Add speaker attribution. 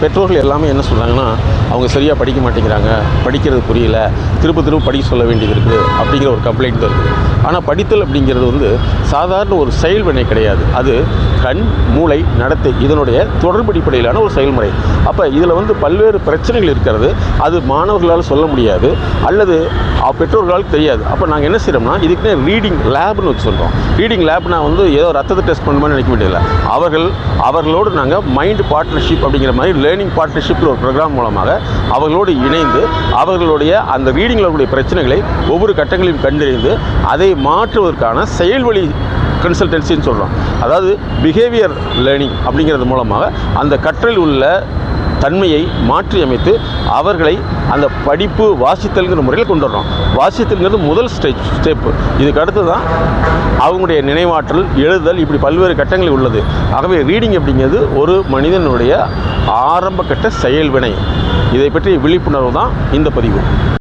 Speaker 1: பெற்றோர்கள் எல்லாமே என்ன சொல்கிறாங்கன்னா அவங்க சரியாக படிக்க மாட்டேங்கிறாங்க படிக்கிறது புரியல திரும்ப திரும்ப படிக்க சொல்ல வேண்டியது இருக்குது அப்படிங்கிற ஒரு கம்ப்ளைண்ட் தான் இருக்குது. ஆனால் படித்தல் அப்படிங்கிறது வந்து சாதாரண ஒரு செயல்வினை கிடையாது. அது கண் மூளை நடத்தை இதனுடைய தொடர்பு அடிப்படையிலான ஒரு செயல்முறை. அப்போ இதில் வந்து பல்வேறு பிரச்சனைகள் இருக்கிறது. அது மாணவர்களால் சொல்ல முடியாது. அல்லது பெற்றோர்களால் தெரியாது. அப்போ நாங்கள் என்ன செய்கிறோம்னா இதுக்குன்னே ரீடிங் லேப்னு வச்சு சொல்கிறோம் ரீடிங் லேப்னா வந்து ஏதோ ரத்தத்தை டெஸ்ட் பண்ணுமான்னு நினைக்க வேண்டியதில்லை. அவர்கள் அவர்களோடு நாங்கள் மைண்ட் பார்ட்னர்ஷிப் அப்படிங்கிற மாதிரி லேர்னிங் பார்ட்னர்ஷிப்பில் ஒரு ப்ரோக்ராம் மூலமாக அவர்களோடு இணைந்து அவர்களுடைய அந்த ரீடிங்கில் உடைய பிரச்சனைகளை ஒவ்வொரு கட்டங்களையும் கண்டறிந்து அதை மாற்றுவதற்கான செயல்வழி கன்சல்டன்சின்னு சொல்கிறோம் அதாவது பிஹேவியர் லேர்னிங் அப்படிங்கிறது மூலமாக அந்த கற்றலில் உள்ள தன்மையை மாற்றி அமைத்து அவர்களை அந்த படிப்பு வாசித்தல்ங்கிற முறையில் கொண்டு வர்றோம். வாசித்தல்ங்கிறது முதல் ஸ்டேஜ் ஸ்டெப்பு இதுக்கு அடுத்து தான் அவங்களுடைய நினைவாற்றல் எழுதல் இப்படி பல்வேறு கட்டங்களில் உள்ளது. ஆகவே ரீடிங் அப்படிங்கிறது ஒரு மனிதனுடைய ஆரம்ப கட்ட செயல்வினை. இதை பற்றி விழிப்புணர்வு தான் இந்த பதிவு.